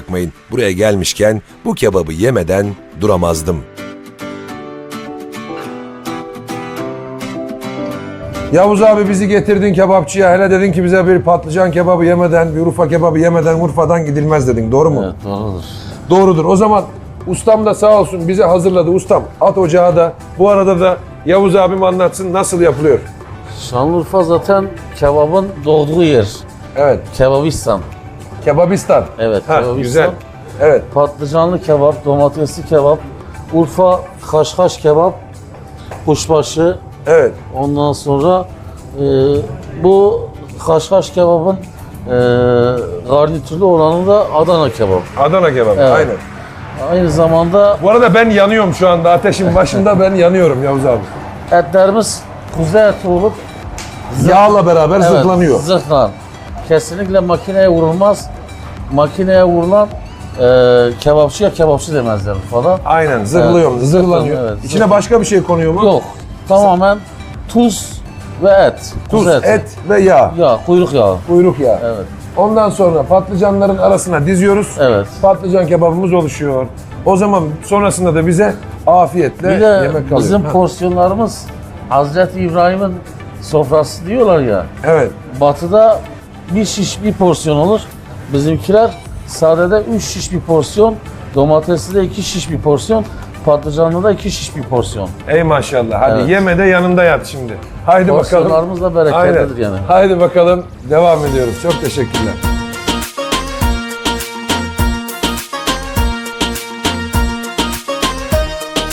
bakmayın. Buraya gelmişken bu kebabı yemeden duramazdım. Yavuz abi bizi getirdin kebapçıya. Hele dedin ki bize bir patlıcan kebabı yemeden, bir Urfa kebabı yemeden Urfa'dan gidilmez dedin. Doğru mu? Evet doğrudur. Doğrudur. O zaman ustam da sağ olsun bize hazırladı. Ustam at ocağı da. Bu arada da Yavuz abim anlatsın nasıl yapılıyor. Şanlıurfa zaten kebabın doğduğu yer. Evet. Kebabistan. Kebabistan. Evet, Ha, kebabistan. güzel. Evet. Patlıcanlı kebap, domatesli kebap, Urfa kaşkaş kebap, kuşbaşı. Evet. Ondan sonra e, bu kaşkaş kebabın e, garnitürlü olanı da Adana kebap. Adana kebabı. Evet. Aynen. Aynı zamanda Bu arada ben yanıyorum şu anda. Ateşin başında ben yanıyorum Yavuz abi. etlerimiz kuzu eti olup Yağla beraber Evet, zırhlanıyor. Zırhlan. Kesinlikle makineye vurulmaz. Makineye vurulan e, kebapçıya kebapçı demezler falan. Aynen zırhlıyor, Evet, zırhlanıyor. evet, İçine zırhlan. başka bir şey konuyor mu? Yok. Tamamen tuz ve et. Tuz, et ve yağ. Yağ, kuyruk yağı. Kuyruk yağı. Evet. Ondan sonra patlıcanların arasına diziyoruz. Evet. Patlıcan kebabımız oluşuyor. O zaman sonrasında da bize afiyetle Bir de yemek kalıyor. bizim Ha, porsiyonlarımız Hazreti İbrahim'in sofrası diyorlar ya. Evet. Batıda bir şiş bir porsiyon olur. Bizimkiler sadede üç şiş bir porsiyon, domatesli de iki şiş bir porsiyon, patlıcanlı da iki şiş bir porsiyon. Ey maşallah. Hadi Evet. yeme de yanında yat şimdi. Haydi bakalım. Porsiyonlarımız da bereketlidir Aynen. yani. Haydi bakalım. Devam ediyoruz. Çok teşekkürler.